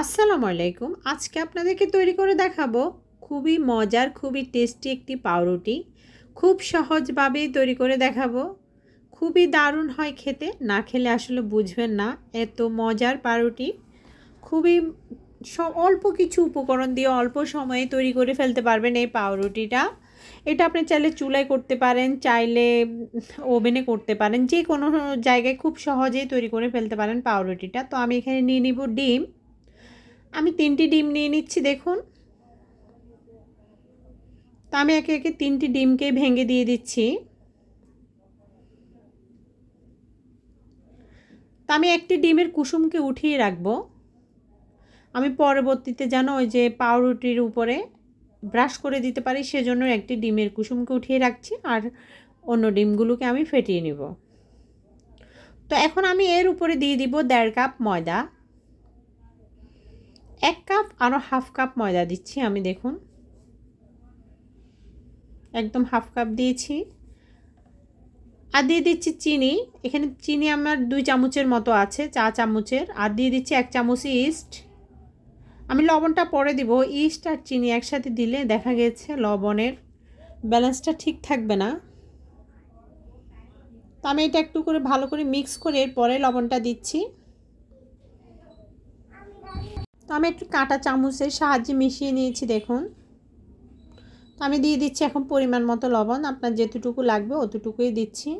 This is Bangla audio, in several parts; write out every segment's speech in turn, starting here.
আসসালামু আলাইকুম। আজকে আপনাদেরকে তৈরি করে দেখাবো খুবই মজার, খুবই টেস্টি একটি পাউরুটি। খুব সহজভাবেই তৈরি করে দেখাবো। খুবই দারুণ হয় খেতে, না খেলে আসলে বুঝবেন না, এত মজার পাউরুটি। খুবই অল্প কিছু উপকরণ দিয়ে অল্প সময়ে তৈরি করে ফেলতে পারবেন এই পাউরুটিটা। এটা আপনি চাইলে চুলায় করতে পারেন, চাইলে ওভেনে করতে পারেন যে কোনো জায়গায় খুব সহজেই তৈরি করে ফেলতে পারেন পাউরুটিটা। তো আমি এখানে নিয়ে নিব ডিম। আমি তিনটি ডিম নিয়ে নিচ্ছি, দেখুন। তো আমি একে একে তিনটি ডিমকে ভেঙে দিয়ে দিচ্ছি। তো আমি একটি ডিমের কুসুমকে উঠিয়ে রাখব। আমি পরবর্তীতে যেন ওই যে পাউরুটির উপরে ব্রাশ করে দিতে পারি, সেজন্য একটি ডিমের কুসুমকে উঠিয়ে রাখছি আর অন্য ডিমগুলোকে আমি ফেটিয়ে নেব। তো এখন আমি এর উপরে দিয়ে দিব দেড় কাপ ময়দা। এক কাপ আরও হাফ কাপ ময়দা দিচ্ছি, আমি দেখুন। একদম হাফ কাপ দিয়েছি। আর দিয়ে দিচ্ছি চিনি। এখানে চিনি আমার দুই চামচের মতো আছে, চা চামচের। আর দিয়ে দিচ্ছি এক চামচ ইস্ট। আমি লবণটা পরে দিব, ইস্ট আর চিনি একসাথে দিলে দেখা গেছে লবণের ব্যালেন্সটা ঠিক থাকবে না। তো আমি এটা একটু করে ভালো করে মিক্স করে এরপরে লবণটা দিচ্ছি। তো আমি একটু কাঁটা চামচের সাহায্যে মিশিয়ে নিয়েছি, দেখুন। তো আমি দিয়ে দিচ্ছি এখন পরিমাণ মতো লবণ, আপনার যেতটুকু লাগবে অতটুকুই দিচ্ছি।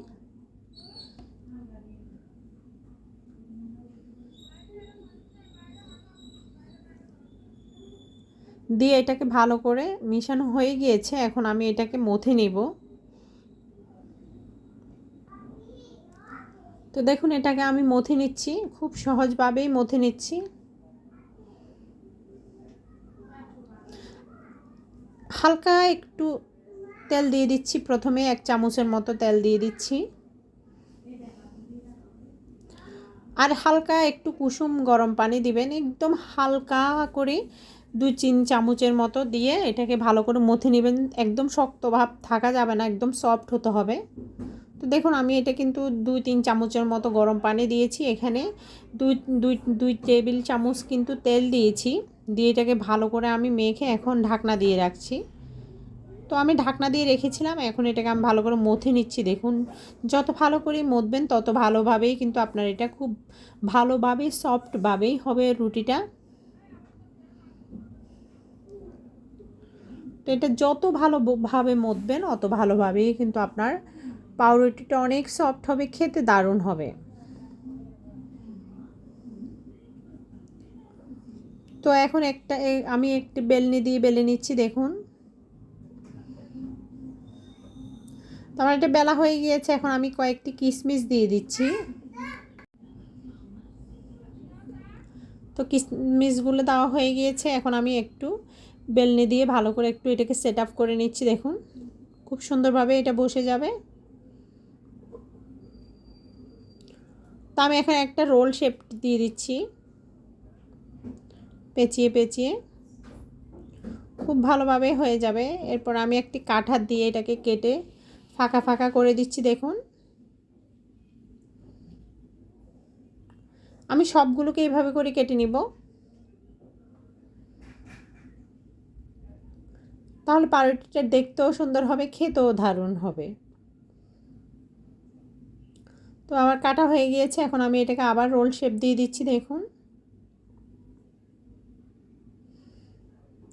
দিয়ে এটাকে ভালো করে মিশানো হয়ে গিয়েছে, এখন আমি এটাকে মথে নেব। তো দেখুন, এটাকে আমি মথে নিচ্ছি, খুব সহজভাবেই মথে নিচ্ছি। হালকা একটু তেল দিয়ে দিচ্ছি প্রথমে, এক চামচের মতো তেল দিয়ে দিচ্ছি। আর হালকা একটু কুসুম গরম পানি দিবেন, একদম হালকা করে দুই তিন চামচের মতো দিয়ে এটাকে ভালো করে মথে নেবেন। একদম শক্ত ভাব থাকা যাবে না, একদম সফট হতে হবে। তো দেখুন, আমি এটা কিন্তু দুই তিন চামচের মতো গরম পানি দিয়েছি। এখানে দুই দুই দুই টেবিল চামচ কিন্তু তেল দিয়েছি। দিয়ে এটাকে ভালো করে আমি মেখে এখন ঢাকনা দিয়ে রাখছি। তো আমি ঢাকনা দিয়ে রেখেছিলাম, এখন এটাকে আমি ভালো করে মথে নিচ্ছি। দেখুন, যত ভালো করে মথবেন তত ভালোভাবেই কিন্তু আপনার এটা খুব ভালোভাবেই সফটভাবেই হবে রুটিটা। তো এটা যত ভালোভাবে মতবেন, অত ভালোভাবেই কিন্তু আপনার পাউরুটিটা অনেক সফট হবে, খেতে দারুণ হবে। তো এখন একটা আমি একটি বেলনি দিয়ে বেলে নিচ্ছি, দেখুন। তো আমার এটা বেলা হয়ে গিয়েছে, এখন আমি কয়েকটি কিশমিশ দিয়ে দিচ্ছি। তো কিশমিশগুলো দেওয়া হয়ে গিয়েছে, এখন আমি একটু বেলনি দিয়ে ভালো করে একটু এটাকে সেট আপ করে নিচ্ছি, দেখুন। খুব সুন্দরভাবে এটা বসে যাবে। তো আমি এখন একটা রোল শেপ দিয়ে দিচ্ছি। পেঁচিয়ে পেঁচিয়ে খুব ভালোভাবে হয়ে যাবে। এরপর আমি একটি কাঠার দিয়ে এটাকে কেটে ফাঁকা ফাঁকা করে দিচ্ছি, দেখুন। আমি সবগুলোকে এইভাবে করে কেটে নিব। তাহলে পাউরুটিটা দেখতেও সুন্দর হবে, খেতেও দারুণ হবে। তো আমার কাটা হয়ে গিয়েছে, এখন আমি এটাকে আবার রোল শেপ দিয়ে দিচ্ছি, দেখুন।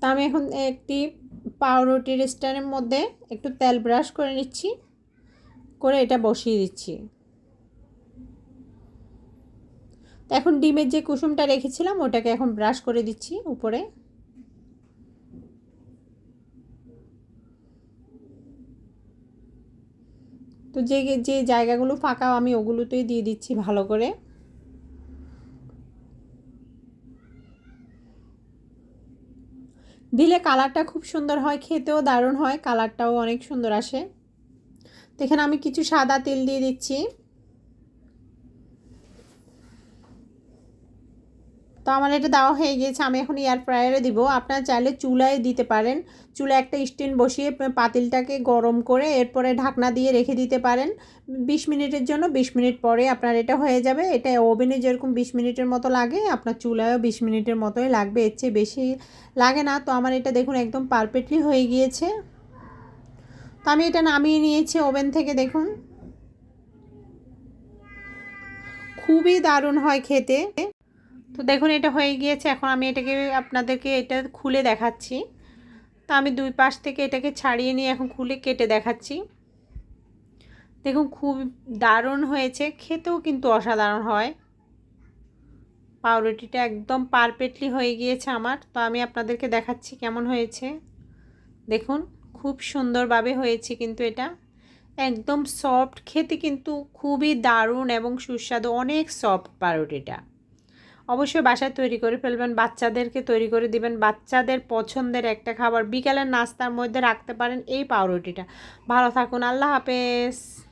তা আমি এখন একটি পাউরুটির স্ট্যান্ডের মধ্যে একটু তেল ব্রাশ করে নিচ্ছি, করে এটা বসিয়ে দিচ্ছি। এখন ডিমের যে কুসুমটা রেখেছিলাম, ওটাকে এখন ব্রাশ করে দিচ্ছি উপরে। তো যে যে জায়গাগুলো ফাঁকা, আমি ওগুলোতেই দিয়ে দিচ্ছি ভালো করে। দিলে কালারটা খুব সুন্দর হয়, খেতেও দারুণ হয়, কালারটাও অনেক সুন্দর আসে। তো এখানে আমি কিছু সাদা তেল দিয়ে দিচ্ছি। তো আমার এটা দেওয়া হয়ে গিয়েছে, আমি এখন এয়ার ফ্রায়ারে দিব। আপনারা চাইলে চুলায় দিতে পারেন। চুলায় একটা স্ট্যান্ড বসিয়ে পাতিলটাকে গরম করে এরপরে ঢাকনা দিয়ে রেখে দিতে পারেন। বিশ মিনিটের জন্য, বিশ মিনিট পরে আপনার এটা হয়ে যাবে। এটা ওভেনে যেরকম বিশ মিনিটের মতো লাগে, আপনার চুলায়ও বিশ মিনিটের মতোই লাগবে, এর চেয়ে বেশি লাগে না। তো আমার এটা দেখুন একদম পারফেক্টলি হয়ে গিয়েছে। তো আমি এটা নামিয়ে নিয়েছি ওভেন থেকে, দেখুন। খুবই দারুণ হয় খেতে। দেখুন, এটা হয়ে গিয়েছে। এখন আমি এটাকে আপনাদেরকে এটা খুলে দেখাচ্ছি। তো আমি দুই পাশ থেকে এটাকে ছাড়িয়ে নিয়ে এখন খুলে কেটে দেখাচ্ছি। দেখুন, খুব দারুণ হয়েছে। খেতেও কিন্তু অসাধারণ হয়। পাউরুটিটা একদম পারফেক্টলি হয়ে গিয়েছে আমার। তো আমি আপনাদেরকে দেখাচ্ছি কেমন হয়েছে। দেখুন, খুব সুন্দরভাবে হয়েছে কিন্তু এটা। একদম সফট, খেতে কিন্তু খুবই দারুণ এবং সুস্বাদু, অনেক সফট পাউরুটিটা। অবশ্যই বাসায় তৈরি করে ফেলবেন, বাচ্চাদেরকে তৈরি করে দিবেন, বাচ্চাদের পছন্দের একটা খাবার। বিকালের নাস্তার মধ্যে রাখতে পারেন এই পাউরুটিটা। ভালো থাকুন, আল্লাহ হাফেজ।